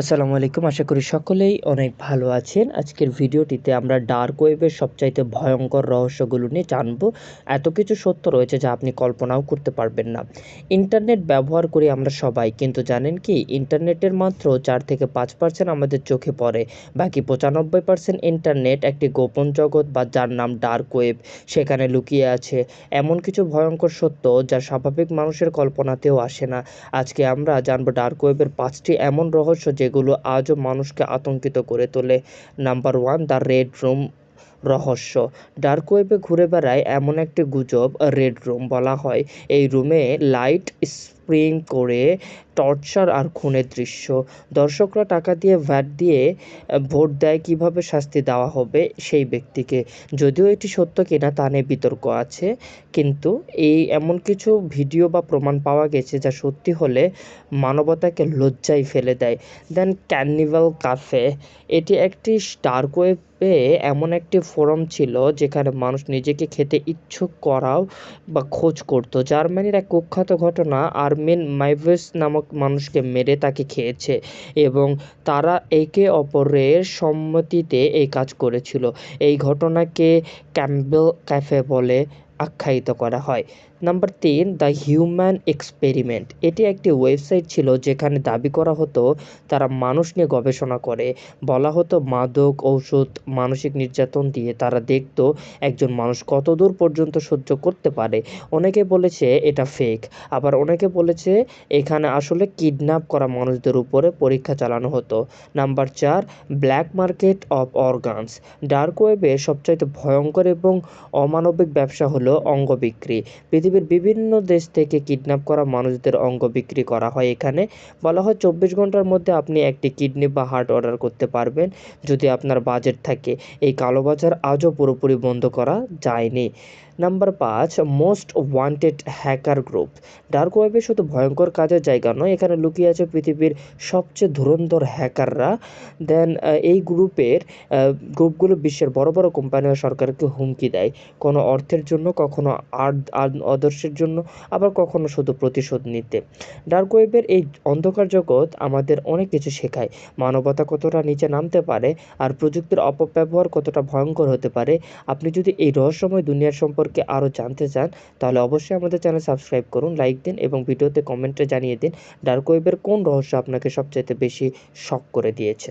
আসসালামু আলাইকুম। আশা করি সকলেই অনেক ভালো আছেন। আজকের ভিডিওটিতে আমরা ডার্ক ওয়েবের সবচাইতে ভয়ঙ্কর রহস্যগুলো নিয়ে জানব। এত কিছু সত্য রয়েছে যা আপনি কল্পনাও করতে পারবেন না। ইন্টারনেট ব্যবহার করি আমরা সবাই, কিন্তু জানেন কি, ইন্টারনেটের মাত্র চার থেকে পাঁচ পার্সেন্ট আমাদের চোখে পড়ে। বাকি পঁচানব্বই পার্সেন্ট ইন্টারনেট একটি গোপন জগৎ বা যার নাম ডার্ক ওয়েব সেখানে লুকিয়ে আছে। এমন কিছু ভয়ঙ্কর সত্য যা স্বাভাবিক মানুষের কল্পনাতেও আসে না। আজকে আমরা জানব ডার্ক ওয়েবের পাঁচটি এমন রহস্য যেগুলো আজও মানুষকে আতঙ্কিত করে তোলে। Number one the red room রহস্য। ডার্ক ওয়েবে ঘুরে বেড়ায় এমন একটি গুজব রেড রুম বলা হয়। এই রুমে লাইট স্প্রিং করে টর্চার আর খুনের দৃশ্য। দর্শকরা টাকা দিয়ে ভ্যাট দিয়ে ভোট দেয় কীভাবে শাস্তি দেওয়া হবে সেই ব্যক্তিকে। যদিও এটি সত্য কিনা তা নিয়ে বিতর্ক আছে, কিন্তু এই এমন কিছু ভিডিও বা প্রমাণ পাওয়া গেছে যা সত্যি হলে মানবতাকে লজ্জায় ফেলে দেয়। দেন ক্যানিভাল কাফে, এটি একটি ডার্ক ওয়েবে এমন একটি ফোরাম ছিল যেখানে মানুষ নিজেকে খেতে ইচ্ছুক করাও বা খোঁজ করতো। জার্মানির এক কুখ্যাত ঘটনা আর্মিন মাইভেস নামক মানুষকে মেরে তাকে খেয়েছে এবং তারা একে অপরের সম্মতিতে এই কাজ করেছিল। এই ঘটনাকে ক্যাম্পবেল ক্যাফে বলে। আখ্যায়িত করা হয়। নাম্বার তিন, দ্য হিউম্যান এক্সপেরিমেন্ট। এটি একটি ওয়েবসাইট ছিল যেখানে দাবি করা হতো, তারা মানুষ নিয়ে গবেষণা করে। বলা হতো, মাদক, ঔষধ, মানসিক নির্যাতন দিয়ে তারা দেখত, একজন মানুষ কত দূর পর্যন্ত সহ্য করতে পারে। অনেকে বলেছে, এটা ফেক আবার অনেকে বলেছে, এখানে আসলে কিডন্যাপ করা মানুষদের উপরে পরীক্ষা চালানো হতো। নাম্বার চার black market of organs dark ওয়েবে সবচাইতে ভয়ঙ্কর এবং অমানবিক ব্যবসা হলো অঙ্গ বিক্রি। পৃথিবীর বিভিন্ন দেশ থেকে কিডন্যাপ করা মানুষদের অঙ্গ বিক্রি করা হয়। এখানে বলা হয় চব্বিশ ঘণ্টার মধ্যে আপনি একটি কিডনি বা হার্ট অর্ডার করতে পারবেন, যদি আপনার বাজেট থাকে। এই কালোবাজার আজও পুরোপুরি বন্ধ করা যায়নি। নাম্বার পাঁচ, most wanted hacker group. Dark ওয়েবে শুধু ভয়ঙ্কর কাজের জায়গা নয়, এখানে লুকিয়ে আছে পৃথিবীর সবচেয়ে ধুরন্ধর হ্যাকাররা। দেন এই গ্রুপের গ্রুপগুলো বিশ্বের বড় বড় কোম্পানি ও সরকারকে হুমকি দেয়। কোনো অর্থের জন্য, কখনো আদর্শের জন্য, আবার কখনো শুধু প্রতিশোধ নিতে। ডার্ক ওয়েবের এই অন্ধকার জগৎ আমাদের অনেক কিছু শেখায়। মানবতা কতটা নিচে নামতে পারে, আর প্রযুক্তির অপব্যবহার কতটা ভয়ঙ্কর হতে পারে। আপনি যদি এই রহস্যময় দুনিয়ার সম্পর্কে আরও জানতে চান, তাহলে অবশ্যই আমাদের চ্যানেল সাবস্ক্রাইব করুন, লাইক দিন এবং ভিডিওতে কমেন্টে জানিয়ে দিন, ডার্ক ওয়েবের কোন রহস্য আপনাকে সবচাইতে বেশি শক করে দিয়েছে।